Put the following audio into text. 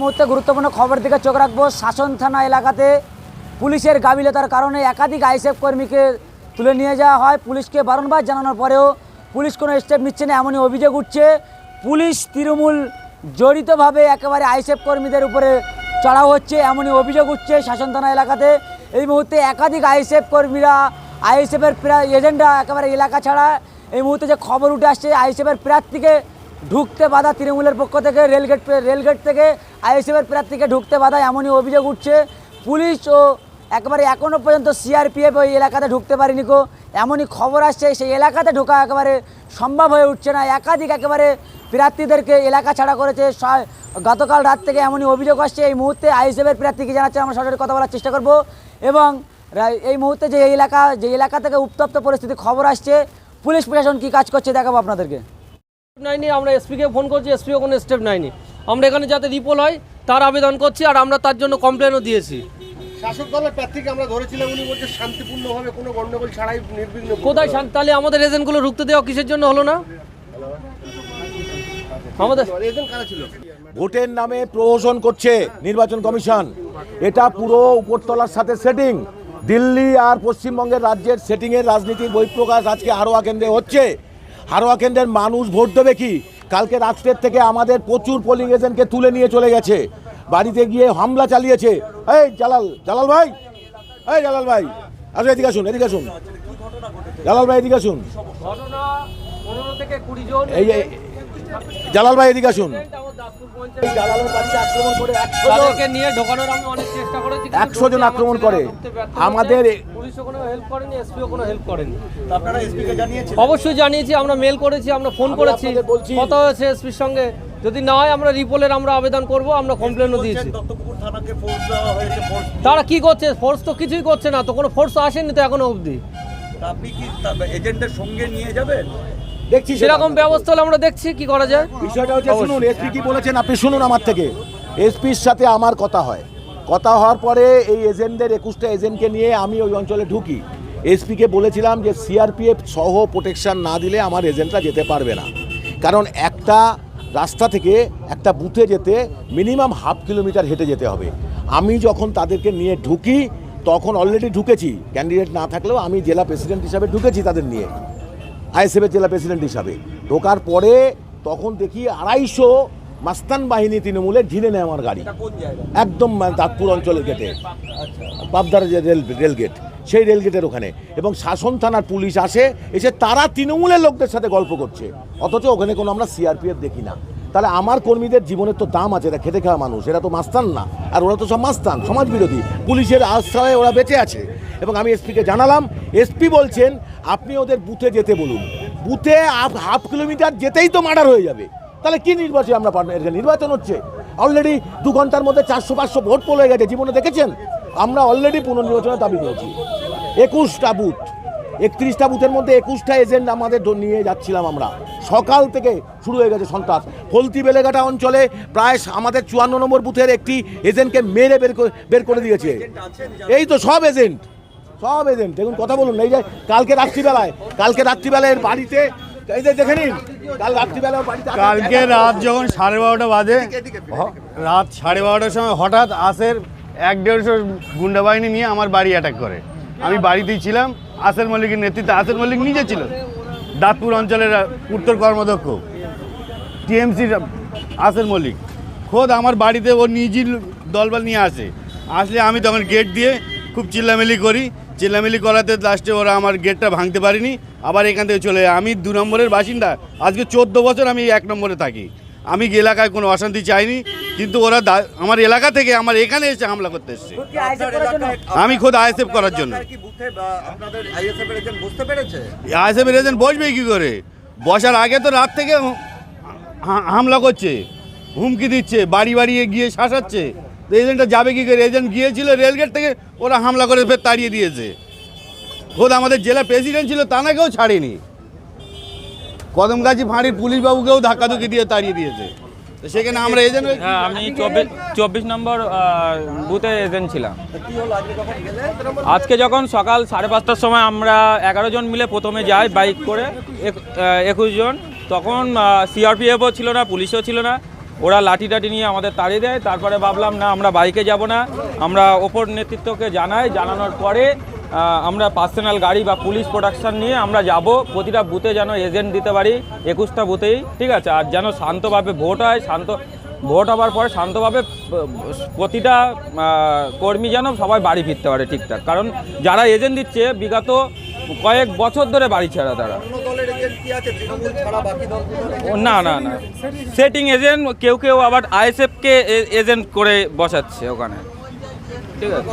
মুহূর্তে গুরুত্বপূর্ণ খবর দিকে চোখ রাখব। শাসন থানা এলাকাতে পুলিশের গাবিলতার কারণে একাধিক আইসএফ কর্মীকে তুলে নিয়ে যাওয়া হয়। পুলিশকে বারংবার জানানোর পরেও পুলিশ কোনো স্টেপ নিচ্ছে না, এমনই অভিযোগ উঠছে। পুলিশ তৃণমূল জড়িতভাবে একেবারে আইসএফ কর্মীদের উপরে চড়াও হচ্ছে, এমনই অভিযোগ উঠছে শাসন থানা এলাকাতে। এই মুহূর্তে একাধিক আইসএফ কর্মীরা, আইএসএফের এজেন্ডা একেবারে এলাকা ছাড়া। এই মুহূর্তে যে খবর উঠে আসছে, আইএসএফের প্রার্থীকে ঢুকতে বাধা তৃণমূলের পক্ষ থেকে, রেলগেট রেলগেট থেকে আইএসএফের প্রার্থীকে ঢুকতে বাধা এমনই অভিযোগ উঠছে। পুলিশ ও একেবারে এখনও পর্যন্ত সিআরপিএফ ওই এলাকাতে ঢুকতে পারেনি কো এমনই খবর আসছে, সেই এলাকাতে ঢোকা একেবারে সম্ভব হয়ে উঠছে না। একাধিক একেবারে প্রার্থীদেরকে এলাকা ছাড়া করেছে। গতকাল রাত থেকে এমনই অভিযোগ আসছে। এই মুহূর্তে আইএসএফের প্রার্থীকে জানাচ্ছে, আমরা সরাসরি কথা বলার চেষ্টা করব। এবং এই মুহূর্তে যে এলাকা যে এলাকা থেকে উত্তপ্ত পরিস্থিতি খবর আসছে, পুলিশ প্রশাসন কি কাজ করছে দেখাবো আপনাদেরকে। নেয়নি আমরা এসপিকে ফোন করছি এসপিও কোনো স্টেপ নেয়নি আমরা এখানে যাতে রিপোল হয় তার আবেদন করছি আর আমরা তার জন্য কমপ্লেনও দিয়েছি। শাসক দলের প্রার্থীকে আমরা ধরেছিলাম উনি বলছে শান্তিপূর্ণভাবে কোনো গন্ডগোল ছাড়াই নির্বিঘ্ন কোথায় শান্তি? তাহলে আমাদের এজেন্টগুলো ঢুকতে দেওয়া কিসের জন্য হলো না? আমাদের এজেন্ট কারা ছিল? ভোটের নামে প্রহসন করছে নির্বাচন কমিশন। এটা পুরো উপরতলার সাথে সেটিং দিল্লি আর পশ্চিমবঙ্গের রাজ্যের সেটিংয়ের রাজনীতির বহিঃপ্রকাশ আজকে হারোয়া কেন্দ্রে হচ্ছে। হারোয়া কেন্দ্রের মানুষ ভোট দেবে কি? কালকে রাত্রের থেকে আমাদের প্রচুর পোলিং এজেন্টকে তুলে নিয়ে চলে গেছে। বাড়িতে গিয়ে হামলা চালিয়েছে। এই জালাল জালাল ভাই! এই জালাল ভাই! আসুন এদিকে আসুন এদিকে আসুন। জালাল ভাই এদিকে আসুন। এই- জালাল ভাই এদিকে আসুন। একশো জন তাদেরকে নিয়ে ঢোকানোর আমি অনেক চেষ্টা করেছি কিন্তু একশো জন ঢুকতে আক্রমণ করে। আমাদের এ- পুলিশও কোনো হেল্প করেনি এসপিও কোনো হেল্প করেনি। আপনারা এসপিকে জানিয়েছেন? অবশ্যই জানিয়েছি আমরা মেল করেছি আমরা ফোন করেছি। কথা হয়েছে এসপির সঙ্গে। যদি না হয় আমরা রিপোলের আমরা আবেদন করব আমরা কমপ্লেনও দিয়েছি। দত্তপুকুর থানাকে ফোর্স দেওয়া হয়েছে ফোর্স তারা কি করছে? ফোর্স তো কিছুই করছে না তো কোনো ফোর্স আসেনি তো এখনও অবধি। আপনি কি এজেন্টের সঙ্গে নিয়ে যাবেন? দেখছি সেরকম ব্যবস্থা হলে আমরা দেখছি কি করা যায়। বিষয়টা হচ্ছে শুনুন এসপি কি বলেছেন আপনি শুনুন আমার থেকে। এসপির সাথে আমার কথা হয়। কথা হওয়ার পরে এই এজেন্টদের একুশটা এজেন্টকে নিয়ে আমি ওই অঞ্চলে ঢুকি। এসপিকে বলেছিলাম যে সিআরপিএফ সহ প্রোটেকশন না দিলে আমার এজেন্টরা যেতে পারবে না। কারণ একটা রাস্তা থেকে একটা বুথে যেতে মিনিমাম হাফ কিলোমিটার হেঁটে যেতে হবে। আমি যখন তাদেরকে নিয়ে ঢুকি তখন অলরেডি ঢুকেছি। ক্যান্ডিডেট না থাকলেও আমি জেলা প্রেসিডেন্ট হিসাবে ঢুকেছি তাদের নিয়ে। আইএসএফের জেলা প্রেসিডেন্ট হিসাবে। ঢোকার পরে তখন দেখি আড়াইশো মাস্তান বাহিনী তৃণমূলে ঢিলে নেয় আমার গাড়ি। একদম মানে দাঁতপুর অঞ্চলের গেটে পাবদার যে রেল রেলগেট সেই রেলগেটের ওখানে। এবং শাসন থানার পুলিশ আসে এসে তারা তৃণমূলের লোকদের সাথে গল্প করছে। অথচ ওখানে কোনো আমরা সিআরপিএফ দেখি না। তাহলে আমার কর্মীদের জীবনের তো দাম আছে এরা খেটে খাওয়া মানুষ, এরা তো মাস্তান না। আর ওরা তো সব মাস্তান সমাজ বিরোধী পুলিশের আশ্রয়ে ওরা বেঁচে আছে। এবং আমি এসপিকে জানালাম, এসপি বলছেন, আপনি ওদের বুথে যেতে বলুন। বুথে হাফ কিলোমিটার যেতেই তো মার্ডার হয়ে যাবে। তাহলে কি নির্বাচন আমরা এখানে নির্বাচন হচ্ছে? অলরেডি দু ঘণ্টার মধ্যে চারশো, পাঁচশো ভোট পড়ে গেছে, জীবনে দেখেছেন? আমরা অলরেডি পুনর্নির্বাচনের দাবি করেছি একুশটা বুথ। একত্রিশটা বুথের মধ্যে একুশটা এজেন্ট আমাদের নিয়ে যাচ্ছিলাম আমরা। সকাল থেকে শুরু হয়ে গেছে সন্ত্রাস। ফলতি বেলেঘাটা অঞ্চলে প্রায় আমাদের চুয়ান্ন নম্বর বুথের একটি এজেন্টকে মেরে বের করে বের করে দিয়েছে। এই তো সব এজেন্ট। সব এজেন্ট। দেখুন কথা বলুন। এই যে কালকে রাত্রিবেলায় কালকে রাত্রিবেলায় এর বাড়িতে এই যে দেখে নিন কাল রাত্রিবেলায় ওর বাড়িতে কালকে রাত যখন সাড়ে বারোটা বাজে হ- রাত সাড়ে বারোটার সময় হঠাৎ আসের এক দেড়শো গুন্ডা বাহিনী নিয়ে আমার বাড়ি অ্যাটাক করে। আমি বাড়িতেই ছিলাম, আসের মল্লিকের নেতৃত্বে, আসের মল্লিক নিজে ছিল দাঁতপুর অঞ্চলের উত্তর কর্মদক্ষ টিএমসির আসের মল্লিক খোদ আমার বাড়িতে ও নিজের দলবল নিয়ে আসে। আসলে আমি তখন গেট দিয়ে খুব চিল্লামিলি করি। চিল্লামিলি করাতে লাস্টে ওরা আমার গেটটা ভাঙতে পারিনি। আবার এখান থেকে চলে আমি দু নম্বরের বাসিন্দা। আজকে চোদ্দ বছর আমি এক নম্বরে থাকি। আমি এলাকায় কোনো অশান্তি চাইনি কিন্তু ওরা আমার এলাকা থেকে আমার এখানে এসে হামলা করতে এসছে। কি আইএসএফ করার জন্য? আমি খোদ আইএসএফ করার জন্য। কি বুথে বা আপনাদের আইএসএফ এর এজেন্ট বুঝতে পেরেছে? আইএসএফের এজেন্ট বসবে কি করে? বসার আগে তো রাত থেকে হামলা করছে হুমকি দিচ্ছে বাড়ি বাড়ি গিয়ে শাসাচ্ছে। তো এজেন্টটা যাবে কি করে? এজেন্ট গিয়েছিল রেলগেট থেকে ওরা হামলা করে ফের তাড়িয়ে দিয়েছে। খোদ আমাদের জেলা প্রেসিডেন্ট ছিল তা তানাকেও ছাড়েনি। কদমগাছি ফাঁড়ির পুলিশ বাবুকেও ধাক্কাধুকি দিয়ে তাড়িয়ে দিয়েছে। তো সেখানে আমরা এজেন্ট হ্যাঁ আমি চব্বিশ চব্বিশ নম্বর বুথে এজেন্ট ছিলাম। আজকে যখন সকাল সাড়ে পাঁচটার সময় আমরা মিলে প্রথমে যাই বাইক করে, এক- একুশ জন, তখন ছিল না, পুলিশও ছিল না। ওরা লাঠি টাঠি নিয়ে আমাদের তাড়িয়ে দেয়, তারপরে ভাবলাম না, আমরা বাইকে যাব না। আমরা ওপর নেতৃত্বকে জানাই, জানানোর পরে আমরা পার্সোনাল গাড়ি বা পুলিশ প্রোডাকশন নিয়ে আমরা যাব। প্রতিটা বুথে যেন এজেন্ট দিতে পারি, একুশটা বুথেই ঠিক আছে? আর যেন শান্তভাবে ভোট হয়, শান্ত ভোট হওয়ার পরে শান্তভাবে প্রতিটা কর্মী যেন সবাই বাড়ি ফিরতে পারে ঠিকঠাক। কারণ যারা এজেন্ট দিচ্ছে, বিগত কয়েক বছর ধরে বাড়ি ছাড়া তারা। না না না। সেটিং এজেন্ট কেউ কেউ আবার আইএসএফকে এজেন্ট করে বসাচ্ছে ওখানে। ঠিক আছে?